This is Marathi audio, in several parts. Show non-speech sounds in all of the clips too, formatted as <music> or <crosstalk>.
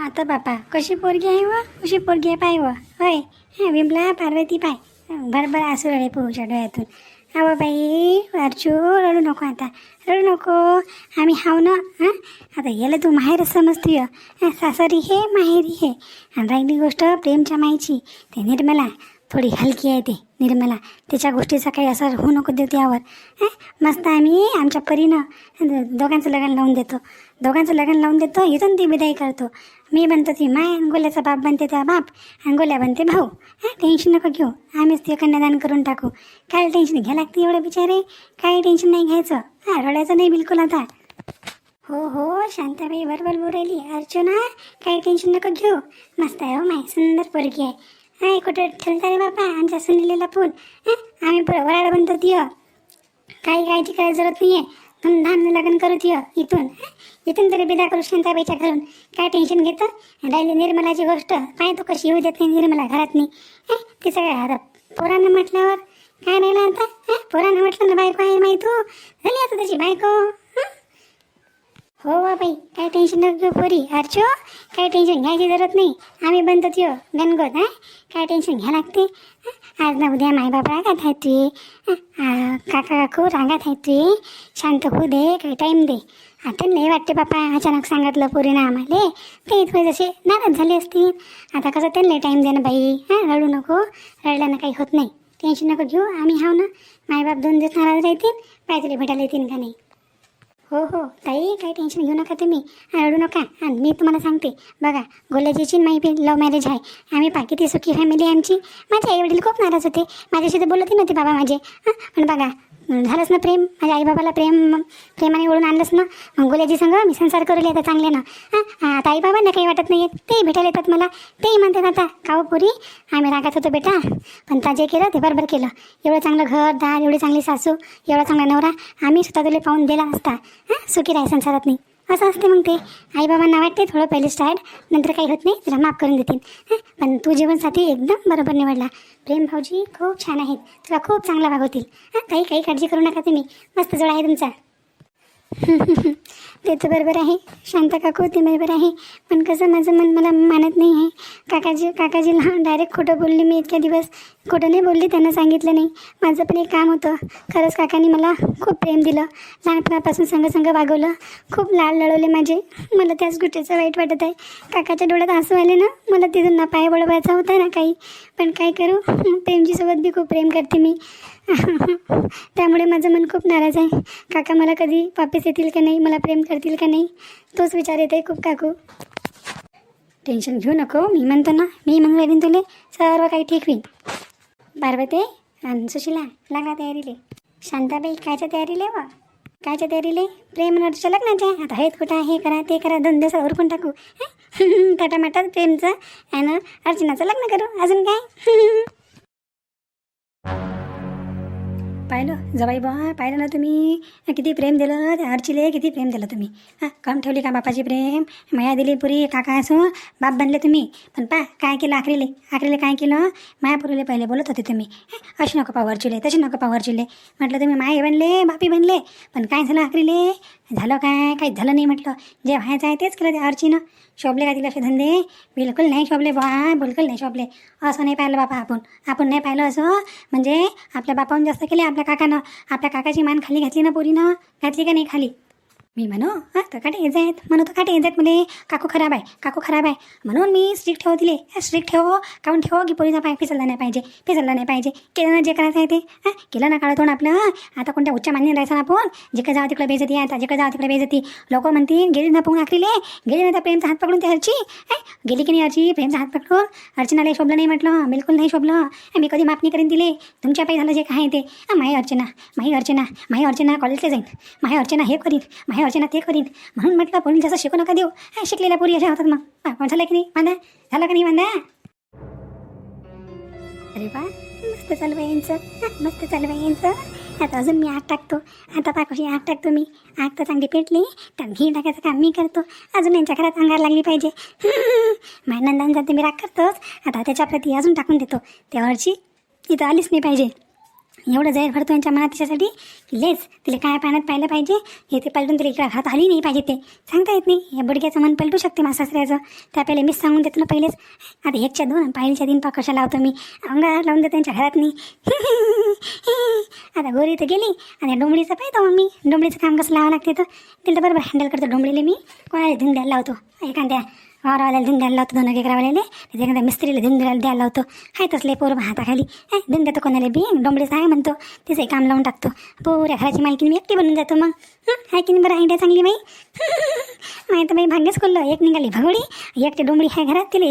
आता बापा कशी पोरगी आहे व? कशी पोरगी आहे पाय व? होय. हा विमला पार्वती पाय. भरभर आसू रडे पोहच्या डोळ्यातून अहो बाई अर्जू रडू नको आता. रडू नको. आम्ही हाव ना हां? आता याला तू माहेर समजतोय सासरी हे माहेरी हे. आणि राहिली गोष्ट प्रेमच्या मायची ते निर्मला थोडी हलकी आहे ते निर्मला. त्याच्या गोष्टीचा काही असर होऊ नको देऊ त्यावर. मस्त आम्ही आमच्या परीनं दोघांचं लग्न लावून देतो. दोघांचं लग्न लावून देतो इथून ती विदाई करतो. मी बनतो ती माय अंगोल्याचा बाप बनते त्या बाप अंगोल्या बनते भाऊ. हां टेन्शन नको घेऊ. आम्हीच ते कन्यादान करून टाकू. काय टेन्शन घ्या लागते एवढं बिचारे? काही टेन्शन नाही घ्यायचं. हां रडायचं नाही बिलकुल आता. हो हो शांताबाई बरोबर बोलायली. अर्चना काही टेन्शन नको घेऊ. मस्त आहे हो माय सुंदर पोरगी आहे. हाय कुठं ठेवता रे बापा? आमच्या सुनीलेला फोन आम्ही वराड बनतो ती काही काळजी करायची जरूरत नाही आहे धूमधाम लग्न करू तिय इथून. इथून तरी बिदा करू शांताबाईच्या घरून काय टेन्शन घेतं? राहिली निर्मलाची गोष्ट. काय तो कशी येऊ देत नाही निर्मला घरात नाही हं? तिचं काय आता पोरांना म्हटल्यावर काय राहिलं आता? हं? पोरांना म्हटलं ना बायको आहे माहीत हो झाली आता त्याची बायको. हो? वा बाई काय टेन्शन नको घेऊ पोरी. अर्चो काय टेन्शन घ्यायची जरूरत नाही. आम्ही बनतो त्यो गणगोत हां? काय टेन्शन घ्या लागते. आज ना उद्या मायबाप रागात आहेत तुये काका काकू रागात आहेत तुये शांत होऊ दे काही टाईम दे. आता नाही वाटते बापा अचानक सांगितलं पोरीनं आम्हाला. ते थोडे जसे नाराज झाले असतील. आता कसं त्यांना टाईम दे ना बाई. हां रडू नको. रडल्यानं काही होत नाही. टेन्शन नको घेऊ. आम्ही हाव ना. मायबाप दोन दिवस नाराज राहतील. पाहिजे भेटायला येतील का नाही? हो हो. ताई काही टेन्शन घेऊ नका तुम्ही. रडू नका. आणि मी तुम्हाला सांगते. बघा गोल्याजीची माई बी लव्ह मॅरेज आहे. आम्ही पाकी ते सुखी फॅमिली आमची. माझे आई वडील खूप नाराज होते. माझ्याशी तर बोलतही नव्हते बाबा माझे. हां पण बघा झालंच ना प्रेम? माझ्या आईबाबाला प्रेम प्रेमाने ओढून आणलंच ना. मग गोल्याजी संग मी संसार करू येतात चांगले ना. हां आता आईबाबांना काही वाटत नाही आहे तेही भेटायला येतात मला. तेही म्हणतात आता काव पुरी आम्ही रागात होतो बेटा. पण ता जे केलं ते बरोबर केलं. एवढं चांगलं घर दार एवढी चांगली सासू एवढा चांगला नवरा आम्ही स्वतः तुला पाहून दिला असता. हां सुखी राही संसारात नाही. असं असते मग ते. आईबाबांना वाटते थोडं पहिले स्टार्ट नंतर काही होत नाही तुला माफ करून देतील. पण तू जीवनसाथी एकदम बरोबर निवडला. प्रेम भाऊजी खूप छान आहेत. तुला खूप चांगला वागवतील. हां? काही काही काळजी करू नका तुम्ही. मस्त जोड आहे तुमचा. <laughs> ते बरोबर आहे. शांता काकू ते बरोबर आहे. पण कसं माझं मन मला मानत नाही आहे. काकाजी काकाजीला डायरेक्ट खोटं बोलली मी इतक्या दिवस. खोटं नाही बोलली त्यांना सांगितलं नाही. माझं पण एक काम होतं. खरंच काकांनी मला खूप प्रेम दिलं. लहानपणापासून संग संग वागवलं. खूप लाड लढवले माझे. मला त्याच गोष्टीचं वाईट वाटत आहे. काकाच्या डोळ्यात असं आले ना मला तिथून ना पाय वळवायचा होता ना काही. पण काय करू? प्रेमजीसोबत बी खूप प्रेम करते मी. <laughs> त्यामुळे माझं मन खूप नाराज आहे. काका मला कधी वापस येतील का नाही मला प्रेम करतील का नाही तोच विचार येत आहे खूप काकू. टेन्शन घेऊ नको मी म्हणतो ना मी म्हणून राहीन तुले सर्व काही ठीक होईल. पार्वती आणि सुशिला लागा तयारीले. शांताबाई कायच्या तयारीले व? कायच्या तयारीले? प्रेम नरच्या लग्नाच्या? आता आहेत कुठं? हे करा ते करा दोन दिवसात उरकून टाकू. <laughs> टाटामाटात प्रेमचं आणि अर्चनाचं लग्न करू. अजून काय? <laughs> पाहिलं जवाई बा पाहिलं ना तुम्ही? किती प्रेम दिलं त्या अर्चीले किती प्रेम दिलं तुम्ही? हां कम ठेवली का बापाची प्रेम? माया दिली पुरी काका असो बाप बनले तुम्ही. पण पा काय केलं आखरीले? आखरीले काय केलं? मायापुरीले पहिले बोलत होते तुम्ही. अशी नको पाव अर्चिले तशी नको पाव अर्चिले म्हटलं तुम्ही माय बनले बापी बनले. पण काय झालं आखरीले? झालं काय? काहीच झालं नाही म्हटलं. जे व्हायचं आहे तेच केलं त्या अर्चीनं शोभले का तिला असे धंदे. बिलकुल नाही शोभले बा बिलकुल नाही शोभले. असं नाही पाहिलं बापा आपण. आपण नाही पाहिलं असं. म्हणजे आपल्या बापाहून जास्त केले आपल्या काकानं. आपल्या काकाची मान खाली घातली ना पोरीनं. घातली का नाही खाली? मी म्हणू हां तर काटे येत आहेत म्हणू तर काटे येत आहेत मध्ये काकू खराब आहे काकू खराब आहे. म्हणून मी स्ट्रिक्ट ठेव दिले. स्ट्रिक्ट ठेव काऊन ठेव की पोरीचा पाय फिसलला नाही पाहिजे फिसलला नाही पाहिजे. केलं ना जे करायचं आहे ते हां केलं ना काळतोंड आपलं आता कोणत्या उच्च मान्य राहायचं ना आपण जिकडे जाऊ तिकडे बेजती आहे आता जिकडे जावं तिकडे बेजती लोक म्हणतील गेली ना पोहून आखरीले गेली ना त्या प्रेमचा हात पकडून त्या हरची हां? गेली की नाही हरची प्रेमचा हात पकडून? अर्चनाला शोभलं नाही म्हटलं बिलकुल नाही शोभलं. मी कधी माफ नाही करीन दिले तुमच्या पायी झालं जे काय आहे ते. माही अर्चना माही अर्चना माही अर्चना कॉलेजला जाईन. माही अर्चना हे करीन माही अर्चना ते करीन. म्हणून म्हटलं पोरी जसं शिकू नका देऊ. हा शिकलेल्या पोरी अशा होतात मग. हां, झालं की नाही मांदा झालं का नाही मांदा अरे बा मस्त चालू आहे यांचं. मस्त चालू आहे यांचं. आता अजून मी आग टाकतो. आता पा कशी आग टाकतो मी. आग तर चांगली पेटली तर घी टाकायचं काम मी करतो. अजून यांच्या घरात अंगार लागली पाहिजे. <laughs> माझ्या नंदांचा जाते मी राग करतोच आता त्याच्याप्रती अजून टाकून देतो. त्यावरची इथं आलीच नाही पाहिजे. एवढं जाहीर भरतो यांच्या मनात तिच्यासाठी की लेच तिला काय पाण्यात पाहिलं पाहिजे. हे ते पलटून तिला इकडे हात आली नाही पाहिजे ते. सांगता येत नाही. या बुडक्याचं मन पलटू शकते माझ्या सासऱ्याचं. त्या पहिले मीच सांगून देतो ना पहिलेच. आता एकच्या दोन पाहिलीच्या दिन पा कशा लावतो मी. अंगार लावून देतो त्यांच्या घरात नाही <laughs> आता गोरी तर गेली आणि डोंबळीचं पाहतो मग मी डोंबळीचं काम कसं लावावं लागते तर तिला तर बरोबर हँडल करतो डोंबळीले मी. कोणाला धुऊन द्यायला लावतो? एखाद्या वावरवाल्याला धुवून द्यायला लावतो दोन एकरावाल्याले एखाद्या मिस्त्रीला धुवून द्यायला द्यायला लावतो. हाय तसले पोर हाताखाली आहे धुवून देतो कोणाला बी डोंबडीचं आहे म्हणतो? तिचंही काम लावून टाकतो. पोऱ्या घराची माहिती मी एकटी बनून जातो मग. आहे की नाही बरं आयडिया चांगली बाई? <laughs> नाही तर बाई भाग्यच खोललं. एक निघाली भगोडी एकटी डोंबळी आहे घरात तिला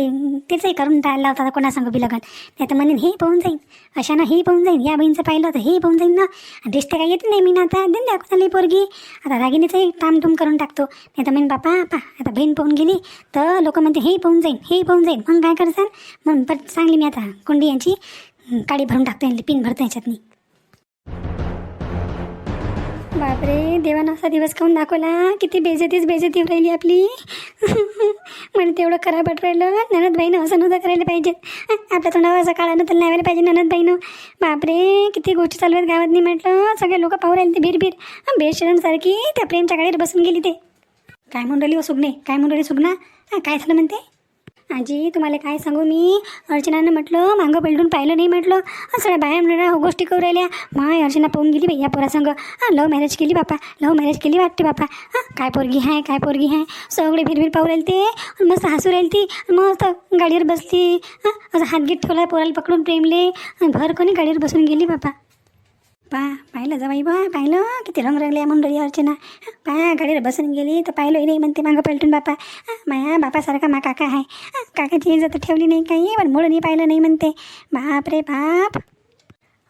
तिचंही करून द्यायला लावता कोणा सांगू बी लगन. नाही तर म्हणेन हे पाहून जाईन. अशानं हे पाहून जाईन या बहीणचं पाहिलं तर हे पाहून जाईन ना. दिसते काय येत नाही मी ना आता. देऊन द्या कोणाला पोरगी? आता दागिनेचंही काम टूम करून टाकतो. नाही तर म्हणेन बापा आता बहीण पाहून गेली तर लोक म्हणते हे पाहून जाईन हे पाहून जाईन. मग काय करसान मग पण चांगली मी आता कुंडी यांची काडी भरून टाकते यांनी पिन भरतो याच्यातनी. बापरे देवानं असा दिवस खाऊन दाखवला? किती बेजतीच बेजती राहिली आपली. <laughs> मला तेवढं खराब वाटू राहिलं ननदबाईनं असं नव्हतं करायला पाहिजे. आपल्या तोंडावर असं काळानं तर लावायला पाहिजे ननदबाईनं. बापरे किती गोष्टी चालू आहेत गावात नाही म्हटलं. सगळे लोक पाहू राहिले ते भीर भीर बेशरणसारखी त्या प्रेमच्या गाडीवर बसून गेली ते. काय म्हणून राहिली हो सुगणे? काय म्हणून राहिली सुगना हां काय झालं म्हणते? आजी तुम्हाला काय सांगू मी? अर्चनानं म्हटलं मागं पलटून पाहिलं नाही म्हटलं. सगळ्या बाया म्हणणार हो गोष्टी करू राहिल्या. माय अर्चना पाहून गेली बाई या पोरासंग. हां लव्ह मॅरेज केली बापा. लव्ह मॅरेज केली वाटते बापा. हां काय पोरगी आहे काय पोरगी आहे सगळे भिरभिर पाहू राहिले ते मस्त हसू राहील ती मस्त गाडीवर बसली. हां असं हातगीत ठेवला पोराला पकडून प्रेमले. भर कोणी गाडीवर बसून गेली बापा? पा पाहिलं जवाई बा पाहिलं? किती रंग रंगले म्हणून रही अर्चना पा गाडीवर बसून गेली तर पाहिलं नाही म्हणते मागं पलटून बापा. माया बापासारखा मा काका आहे. काकाची इज्जत ठेवली नाही काही पण मुळं नाही पाहिलं नाही म्हणते. बाप रे बाप.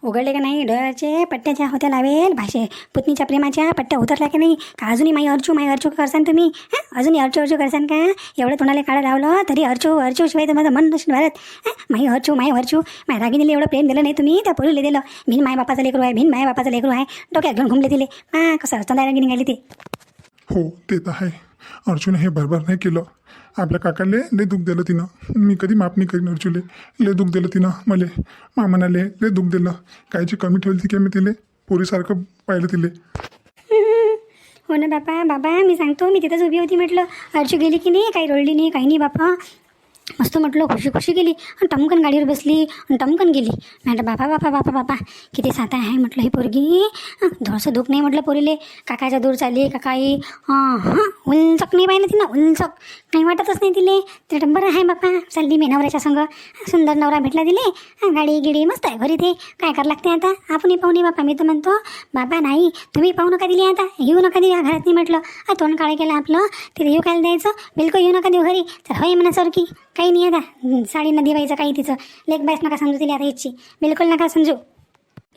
उघडले का नाही? डोळ्याचे पट्ट्याच्या होत्या लावेल भाषे पुतणीच्या प्रेमाच्या पट्ट्या उतरल्या की नाही? का अजूनही माई अर्चू माई अर्चू करसान तुम्ही? हां? अजूनही अर्चू अर्चू करसान का? एवढं तोंडाला काळं लावलं तरी अर्चू अर्चू शिवाय तर माझं मन नसून भारत हं? माई अर्चू माई अर्चू. माय रागिनीला एवढं प्रेम दिलं नाही तुम्ही त्या पोरीला दिलं. भिन माय बापाचं लेकरू आहे भिन माय बापाचं लेकरू आहे. डोक्यात घेऊन घुमले दिले हां कसं असताना रागिनी निघाली ते. हो ते तर आहे. अर्जुन हे भरभर नाही केलं. आपल्या काकाले लय दुःख दिलं तिनं. मी कधी माफ नाही करीन अर्जुले लय दुःख दिलं तिनं मले. मामानाले लय दुःख दिलं. कायची कमी ठेवली की मी तिले? पोरीसारखं पाहिलं तिले. हो ना बापा. बाबा मी सांगतो मी तिथंच उभी होती म्हटलं. अर्जू गेली की नाही? काही रडली नाही काही नाही बापा. मस्त म्हटलं खुशी खुशी गेली आणि टमकन गाडीवर बसली आणि टमकन गेली. म्हटलं बापा बापा बापा बापा किती साता आहे म्हटलं ही पोरगी. थोडंसं दुःख नाही म्हटलं पोरीले. काकाच्या दूर चालली काकाई. हां हां उलचक नाही पाहिलं तिनं उलचक काही वाटतच नाही तिले. ते बरं आहे बापा चालली मी नवऱ्याच्या संग. सुंदर नवरा भेटला दिले गाडी गिडी मस्त आहे घरी ते. काय करावं लागते आता? आपणही पाहुणे बापा मी तर म्हणतो. बाबा नाही तुम्ही पाहू नका दिली आता. येऊ नका दिली घरात नाही म्हटलं. तोंड काळे केलं आपलं. तिथे येऊ काय द्यायचं? बिलकुल येऊ नका देऊ घरी. तर होय म्हणा की काही नाही आता. साडी न दिवायचं काही तिचं. लेख बायस नका समजू तिला आता याची बिलकुल नका समजू.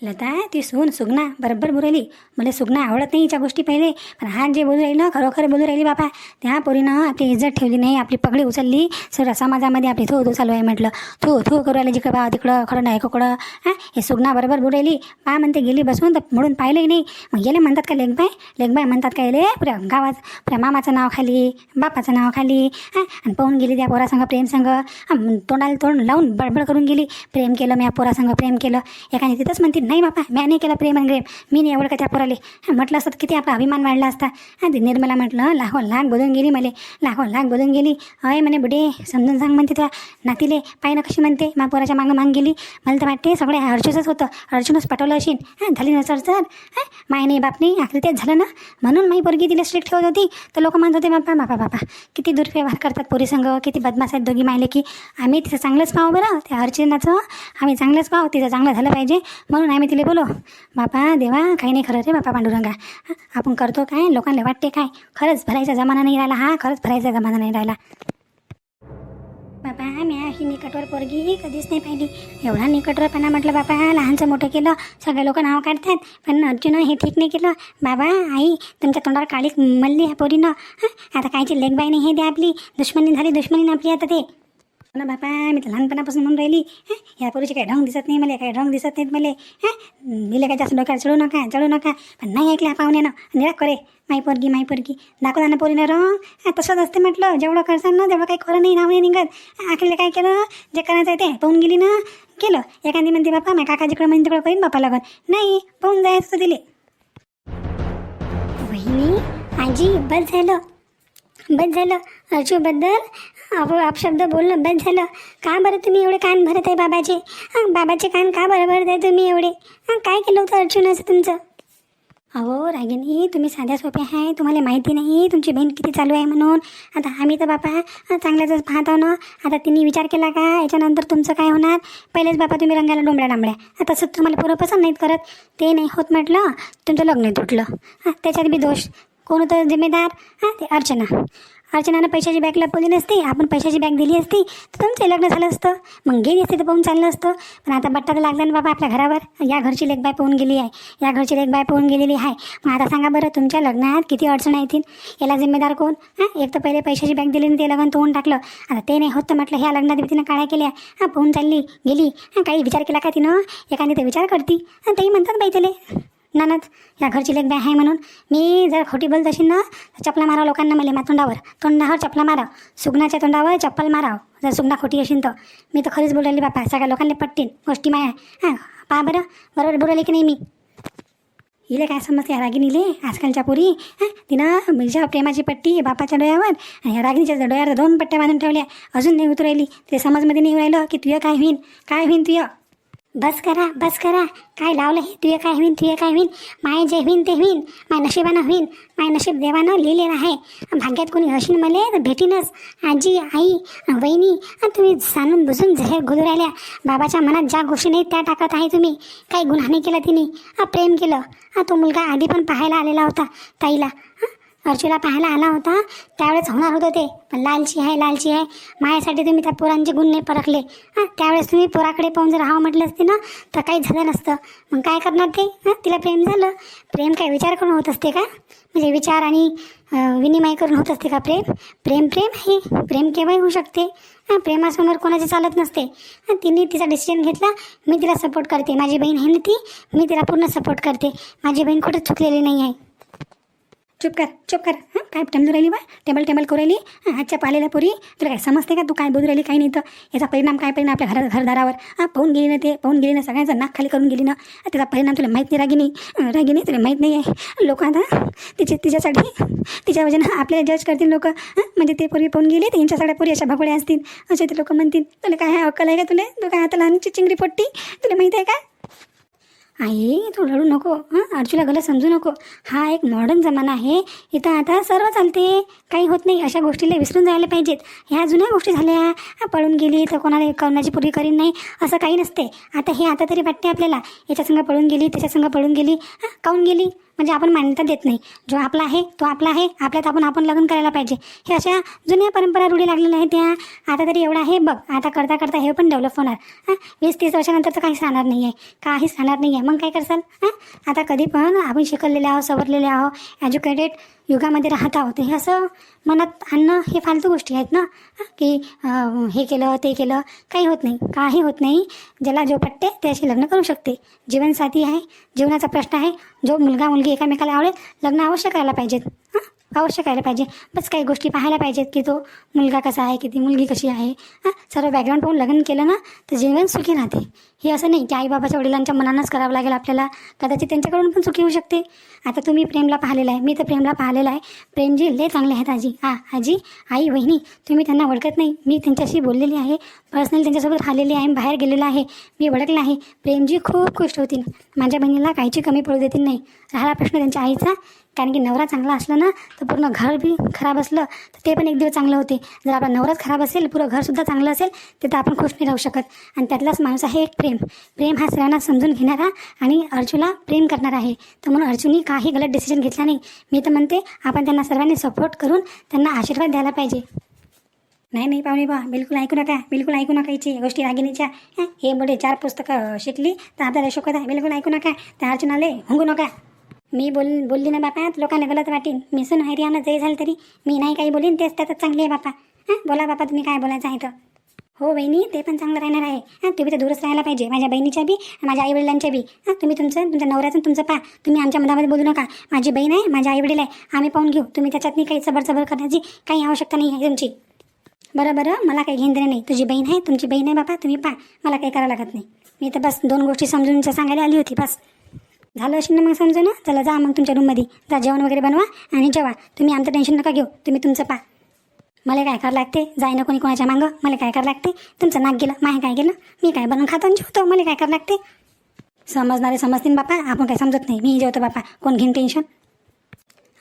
लता ती सून सुगना बरोबर बोलू राहिली. मला सुगना आवडत नाही हिच्या गोष्टी पहिले पण हा जे बोलू राहिली ना खरोखर बोलू राहिली बापा. त्या पोरीनं आपली इज्जत ठेवली नाही आपली पगडी उचलली. सगळ्या समाजामध्ये आपली थो थो चालू आहे म्हटलं. थो थो करू राहिली जिकडं बा तिकडं खरं नाही कोकडं. हां हे सुगना बरोबर बोलू राहिली. बा म्हणते गेली बसून तर म्हणून पाहिलंही नाही. मग गेले म्हणतात का लेखबाय लेखबाय म्हणतात का येले? पुऱ्या गावात पुऱ्या मामाचं नाव खाली बापाचं नाव खाली. हां आणि पाहून गेली त्या पोरासंग प्रेमसंग तोंडाला तोंड लावून बडबड करून गेली. प्रेम केलं मी या पोरासंग प्रेम केलं. एकाने तिथंच म्हणते नाही बापा म्या नाही केलं प्रेम आणि प्रेम मी नाही एवढं का त्या पोराले. म्हटलं असतं किती आपला अभिमान वाढला असता. आणि ते निर्मला म्हटलं लाखो लाख बोलून गेली मले. लाखो लाख बोलून गेली. अय म्हणे बुडे समजून सांग म्हणते तुला. नातीले पाय ना कशी म्हणते. मा पोराच्या मागं माग गेली. मला तर वाटते सगळे अर्जुनच होतं. अर्जुनच पटवलं असेल हां झाली ना सर सर. हां माय नाही बाप नाही. आखरी तेच झालं ना. म्हणून माई पोरगी तिला स्ट्रिक्ट ठेवत होती. तर लोक म्हणत होते बापा बापा बापा किती दुर्व्यवहार करतात पोरी संघ किती बदमाश आहेत दोघी मायले की आम्ही तिचं चांगलंच पाहू बरं त्या अर्चनाचं आम्ही चांगलंच पाहू तिचं चांगलं झालं पाहिजे. म्हणून आम्ही तिला बोलो. बापा देवा काही नाही खरं रे बापा पांडुरंगा. आपण करतो काय? लोकांना वाटते काय? खरंच भरायचा जमाना नाही राहिला हा? खरंच भरायचा जमाना नाही राहिला. बापा मी ही निकटवर पोरगी कधीच नाही पाहिली. एवढा निकटवरपणा म्हटलं बापा लहानचं मोठं केलं सगळे लोक नाव काढतात. पण अर्जुन हे ठीक नाही केलं. बाबा आई तुमच्या तोंडावर काळी मल्ली ह्या पोरीनं. आता कायची लेगबाई नाही हे द्या आपली. दुश्मनी झाली दुश्मनी आपली आता ते. ना बापा मी तर लहानपणापासून म्हणून राहिली. हां या पोरीचे काही ढंग दिसत नाही मला काही ढंग दिसत नाहीत मला. हां दिले काय जास्त डोक्यात चढू नका चढू नका. पण नाही ऐकल्या पाहुण्यानं. निराक करे माई पोरगी माई पोरगी. दाखवला ना पोरीनं रंग. तसंच असते म्हटलं. जेवढं करसान ना तेवढं काही खरं नाही नाव नाही निघत. आखरीला काय केलं? जे करायचं आहे ते. पाहून गेली ना? केलं. एखादी म्हणते बापा माझ्या काकाजीकडे म्हणजे तिकडं करीन बापा लागत नाही पाहून जायचं दिले. वहिनी आजी बस झालं. बस झालं. अर्जूबद्दल आप अपशब्द बोलणं बंद झालं. का बरं तुम्ही एवढे कान भरत आहे बाबाचे हां बाबाचे कान का बरं भरत आहे तुम्ही एवढे? हां काय केलं होतं अर्जुनाचं तुमचं? अहो रागिनी तुम्ही साध्या सोप्या आहे तुम्हाला माहिती नाही तुमची बहीण किती चालू आहे म्हणून. आता आम्ही तर बापा चांगल्याच पाहत आहो ना आता तिने विचार केला का? याच्यानंतर तुमचं काय होणार? पहिलेच बापा तुम्ही रंगाला डोंबड्या डांबड्या तसंच तुम्हाला पोरं पसंत नाहीत करत. ते नाही होत म्हटलं तुमचं लग्न तुटलं. हां त्याच्यात बी दोष. कोण होतं जिम्मेदार? हां ते अर्चना. अर्चनानं पैशाची बॅग लपवली नसती आपण पैशाची बॅग दिली असती तर तुमचं लग्न झालं असतं. मग गेली असती तर पाहून चाललं असतं. पण आता बट्टा तर लागला ना बाबा आपल्या घरावर. या घरची लेखबाय पाहून गेली आहे. या घरची लेखबाय पाहून गेलेली आहे. मग आता सांगा बरं तुमच्या लग्नात किती अडचण येतील याला जिम्मेदार कोण? हां एक तर पहिले पैशाची बॅग दिली आणि ते लग्न तोडून टाकलं. आता ते नाही होतं म्हटलं ह्या लग्नात तिनं काळ्या केल्या. हां पाहून चालली गेली. हां काही विचार केला का तिनं? एखादी तर विचार करती. हां तेही म्हणतात बाई त्याले. ननद या घरची लेख बॅ आहे म्हणून मी जर खोटी बोलत असेल ना तर चपला माराव लोकांना मला मा तोंडावर. तोंडावर चपला माराव. सुगणाच्या तोंडावर चप्पल माराव. जर सुगणा खोटी असेल तर. मी तर खरीच बोलली बापा सगळ्या लोकांना पटतील. गोष्टी माया हां पहा बरं. बरोबर बोलायली की नाही मी? इले काय समजते ह्या रागिनीले आजकालच्या पोरी हां तिनं माझ्या प्रेमाची पट्टी बापाच्या डोळ्यावर आणि या रागिनीच्या डोळ्यावर दोन पट्ट्या बांधून ठेवल्या. अजून नाही उतरायली. ते समजमध्ये नाही राहिलं की तुझं काय होईन? काय होईन तुझं? बस करा बस करा. काय लावलं हे? तुझे काय होईन तुझे काय होईन? माय जे होईन ते होईन. माय नशिबानं होईन. माय नशीब देवानं लिहिलेलं आहे. भाग्यात कोणी हशीन मले तर भेटीनच. आजी आई वहिनी तुम्ही सांगून बुजून झेर घुलू राहिल्या. बाबाच्या मनात ज्या गोष्टी नाही त्या टाकत आहे तुम्ही. काही गुन्हा नाही केला तिने. प्रेम केलं. तो मुलगा आधी पण पाहायला आलेला होता ताईला. हं? पाहायला आला होता त्यावेळेस होणार होतं ते. पण लालची आहे लालची आहे. माझ्यासाठी तुम्ही त्या पोरांचे गुण नाही परखले. हां त्यावेळेस तुम्ही पोराकडे पाहून जर हाव म्हटलं असते ना तर काही झालं नसतं. मग काय करणार ते? हां तिला प्रेम झालं. प्रेम काय विचार करून होत असते का? म्हणजे विचार आणि विनिमय करून होत असते का प्रेम? प्रेम प्रेम आहे. प्रेम केव्हाही होऊ शकते. हां प्रेमासमोर कोणाचे चालत नसते. हां तिने तिचा डिसिजन घेतला. मी तिला सपोर्ट करते. माझी बहीण आहे ना ती. मी तिला पूर्ण सपोर्ट करते. माझी बहीण कुठंच चुकलेली नाही आहे. चुप कर चुप कर. हां? काय टेबल राहिली बा? टेबल टेबल करू राहिली? हां आजच्या पालेल्या पुरी? तुला काय समजते का तू काय बोलू राहिली काही नाही तर? याचा परिणाम काय परिणाम आपल्या घरा घरदारावर? हां पाहून गेली ना ते पाहून गेली ना सगळ्यांचं नाक खाली करून गेली ना? त्याचा परिणाम तुला माहीत नाही रागिनी रागिनी तुला माहीत नाही आहे लोक आता तिचे तिच्यासाठी तिच्या वजन आपल्याला जज करतील लोक म्हणजे ते पूर्वी पाहून गेली तर यांच्या सगळ्या अशा भगोड्या असतील. असे ते लोक म्हणतील. तुला काय अक्कल आहे का तुला? तू काय आता लहानची चिंगरी पोट्टी तुला माहीत आहे का? आई तू रडू नको हां? अर्जुला गलत समजू नको. हा एक मॉडर्न जमाना आहे. इथं आता सर्व चालते. काही होत नाही. अशा गोष्टीला विसरून जायला पाहिजेत. ह्या जुन्या गोष्टी झाल्या. पळून गेली तर कोणाला करण्याची पूर्वी करीन नाही असं काही नसते. आता हे आता तरी वाटते आपल्याला. याच्यासंग पळून गेली त्याच्यासंग पळून गेली हां? काऊन गेली? म्हणजे आपण मान्यता देत नाही. जो आपला आहे तो आपला आहे. आपल्यात आपण आपण लग्न करायला पाहिजे. हे अशा जुन्या परंपरा रूढी लागलेल्या आहेत. त्या आता तरी एवढा आहे. बघ आता करता करता हे पण डेव्हलप होणार. हां? वीस तीस वर्षानंतर तर काहीच राहणार नाही आहे काहीच राहणार नाही आहे मग काय करसाल? हां? आता कधी पण आपण शिकलेले आहो सवरलेले आहो एज्युकेटेड युगामध्ये राहत आहोत हे असं मनात आणणं हे फालतू गोष्टी आहेत ना? की हे केलं ते केलं काही होत नाही. काही होत नाही. ज्याला जो पटते त्याशी लग्न करू शकते. जीवनसाथी आहे जीवनाचा प्रश्न आहे. जो मुलगा मुलगी एकामेकाला आवडेल लग्न अवश्य करायला पाहिजेत. अवश्य करायला पाहिजे. बस काही गोष्टी पाहायला पाहिजेत की तो मुलगा कसा आहे की ती मुलगी कशी आहे हां? सर्व बॅकग्राऊंड पाहून लग्न केलं ना तर जीवन सुखी राहते. हे असं नाही की आईबाबाच्या वडिलांच्या मनानंच करावं लागेल आपल्याला. कदाचित त्यांच्याकडून पण चुकी होऊ शकते. आता तुम्ही प्रेमला पाहिलेलं आहे. मी तर प्रेमला पाहिलेलं आहे. प्रेमजी लय चांगले आहेत आजी. हा आजी आई वहिनी तुम्ही त्यांना ओळखत नाही. मी त्यांच्याशी बोललेली आहे. पर्सनली त्यांच्यासोबत राहिलेली आहे बाहेर गेलेलं आहे मी ओळखलं आहे. प्रेमजी खूप खुश होतील. माझ्या बहिणीला काहीची कमी पडू देतील नाही. राहिला प्रश्न त्यांच्या आईचा. कारण की नवरा चांगला असला ना तर पूर्ण घर बी खराब असलं तर ते पण एक दिवस चांगलं होते. जर आपला नवराच खराब असेल पुरं घरसुद्धा चांगलं असेल तर आपण खुश नाही राहू शकत. आणि त्यातलाच माणूस आहे एक प्रेम. प्रेम हा सगळ्यांना समजून घेणारा आणि अर्जुला प्रेम करणार आहे. तर म्हणून अर्जुनी काही गलत डिसिजन घेतला नाही. मी तर म्हणते आपण त्यांना सर्वांनी सपोर्ट करून त्यांना आशीर्वाद द्यायला पाहिजे. नाही नाही पाहुणे बा बिलकुल ऐकू नका बिलकुल ऐकू नका याची गोष्टी रागिनीच्या हे मोठे चार पुस्तकं शिकली तर आपल्याला शोकत आहे बिलकुल ऐकू नका त्या अर्चनाले हुंगू नका. मी बोल बोलली ना बापा लोकांना गलत वाटेन मी सुन हैरियानं जे झालं तरी. मी नाही काही बोलीन तेच त्यातच चांगली आहे बापा. हां बोला बापा तुम्ही काय बोलायचं आहे तर. हो बहिणी ते पण चांगलं राहणार आहे. हां तुम्ही तर दूरच राहायला पाहिजे. माझ्या बहिणीच्या बी माझ्या आईवडिलांच्या बी. हां तुम्ही तुमचं तुमच्या नवऱ्याचं तुमचं पा तुम्ही आमच्या मधामध्ये बोलू नका. माझी बहीण आहे माझ्या आईवडील आहे. आम्ही पाहून घेऊ. तुम्ही त्याच्यातनी काही सबर सबर करण्याची काही आवश्यकता नाही आहे तुमची. बरं बरं मला काही घेणं नाही. तुझी बहीण आहे तुमची बहीण आहे बाबा तुम्ही पा. मला काही करावं लागत नाही. मी तर बस दोन गोष्टी समजून सांगायला आली होती बस. झालं असेल ना मग समजून चला जा मग तुमच्या रूममध्ये जा जेवण वगैरे बनवा आणि जेवा. तुम्ही आमचं टेन्शन नका घेऊ. तुम्ही तुमचं पा. मला काय करावं लागते? जाय ना कोणी कोणाच्या मागं? मला काय करावं लागते? तुमचं नाक गेलं माहे काय गेलं? मी काय बनवून खातो आणि जेवतो? मला काय करावं लागते? समजणारे समजतील बापा आपण काय समजत नाही. मी जेवतो बापा. कोण घेईन टेन्शन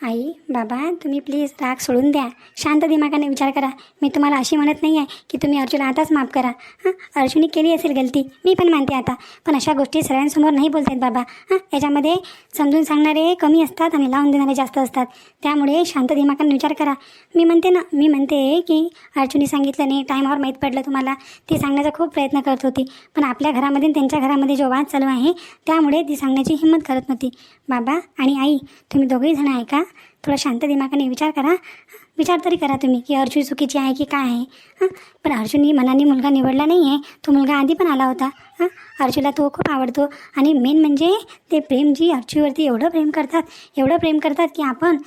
आई बाबा तुम्ही प्लीज राग सोडून द्या. शांत दिमागाने विचार करा. मी तुम्हाला अशी म्हणत नाही आहे की तुम्ही अर्जुनला आताच माफ करा. हां अर्जुनी केली असेल गलती. मी पण मानते आता. पण अशा गोष्टी सगळ्यांसमोर नाही बोलतात बाबा. हां याच्यामध्ये समजून सांगणारे कमी असतात आणि लावून देणारे जास्त असतात. त्यामुळे शांत दिमागाने विचार करा. मी म्हणते ना मी म्हणते की अर्जुनी सांगितलं नाही टायमावर माहीत पडलं तुम्हाला. ती सांगण्याचा खूप प्रयत्न करत होती. पण आपल्या घरामध्ये त्यांच्या घरामध्ये जो वाद चालू आहे त्यामुळे ती सांगण्याची हिंमत करत नव्हती. बाबा आणि आई तुम्ही दोघेही जण आहे का? थोडा शांत दिमागाने विचार करा. विचार तरी करा तुम्ही की अर्जुन चुकीची आहे की काय आहे? हां? पण अर्जुननी मनाने मुलगा निवडला नाही आहे तो मुलगा आधी पण आला होता. हां? अर्जुला तो खूप आवडतो. आणि मेन म्हणजे ते प्रेम जी अर्जुवरती एवढं प्रेम करतात एवढं प्रेम करतात की आपण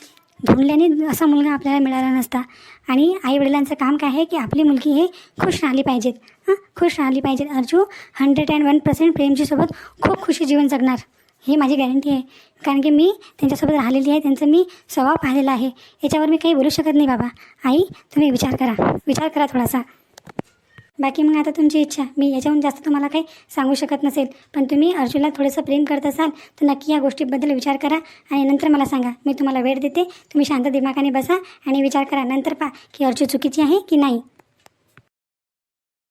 ढूंढल्याने असा मुलगा आपल्याला मिळाला नसता. आणि आईवडिलांचं काम काय आहे की आपली मुलगी हे खुश राहिली पाहिजेत. हां? खुश राहिली पाहिजेत. Arju hundred and one percent प्रेमजीसोबत खूप खुशी जीवन जगणार. ही माझी गॅरंटी आहे. कारण की मी त्यांच्यासोबत राहिलेली आहे. त्यांचं मी स्वभाव पाहिलेला आहे. याच्यावर मी काही बोलू शकत नाही बाबा. आई तुम्ही विचार करा. विचार करा थोडासा. बाकी मग आता तुमची इच्छा. मी याच्याहून जास्त तुम्हाला काही सांगू शकत नसेल. पण तुम्ही अर्जुनला थोडंसं प्रेम करत असाल तर नक्की या गोष्टीबद्दल विचार करा आणि नंतर मला सांगा. मी तुम्हाला वेळ देते. तुम्ही शांत दिमागाने बसा आणि विचार करा. नंतर पहा की अर्जू चुकीची आहे की नाही.